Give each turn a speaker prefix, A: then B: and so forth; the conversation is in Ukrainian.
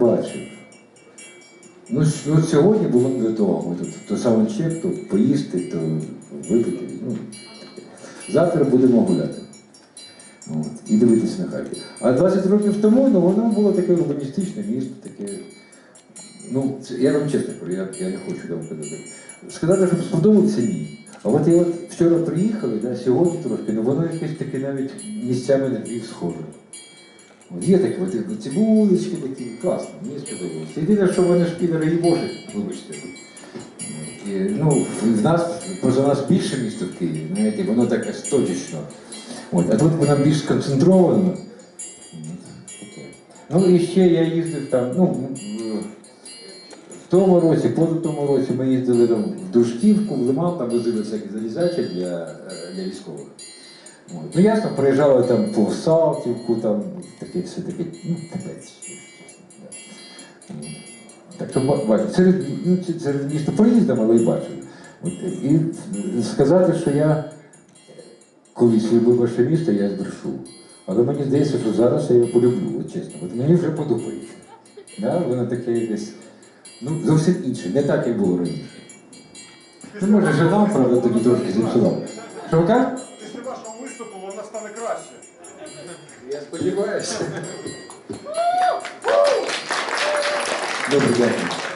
A: бачив. Ну, ну сьогодні було не до того. Тут, то саундчек, то поїсти, то випити. Ну. Завтра будемо гуляти. От, і дивитися на Харків. А 20 років тому ну, воно було таке урбаністичне місто, таке. Ну, це, я вам чесно кажу, я, я не хочу там казати. Сказати, щоб сподобалося ні. А от я от вчора приїхали, да, сьогодні трошки, ну воно якесь таке навіть місцями на схоже. Є такі, от, ці вулички такі, класно, мені сподобалося. Єдине, що вони ж підери і боже, вибачте. І, ну, в нас, поза нас більше місто в Києві, знаєте, воно таке сточечно. От, а тут воно більш сконцентровано. Ну і ще я їздив там, ну, в- в тому році, поза тому році ми їздили там в Душківку, в Лиман, там возили всякі залізачі для, е, для військових. От. Ну ясно, проїжджали там по Салтівку, там таке все таке, ну. От. Так що бачу, серед, ну, серед міста проїздом, але й бачив. І сказати, що я колись любив ваше місто, я збрешу. Але мені здається, що зараз я його полюблю, от чесно. От мені вже подобається. Да? Воно таке якесь, ну, зовсім інше, не так, як було раніше. Ну, може, жена, правда, тоді трошки зіпсувала. Що
B: виступу вона стане краще.
A: Я сподіваюся. Добре, дякую.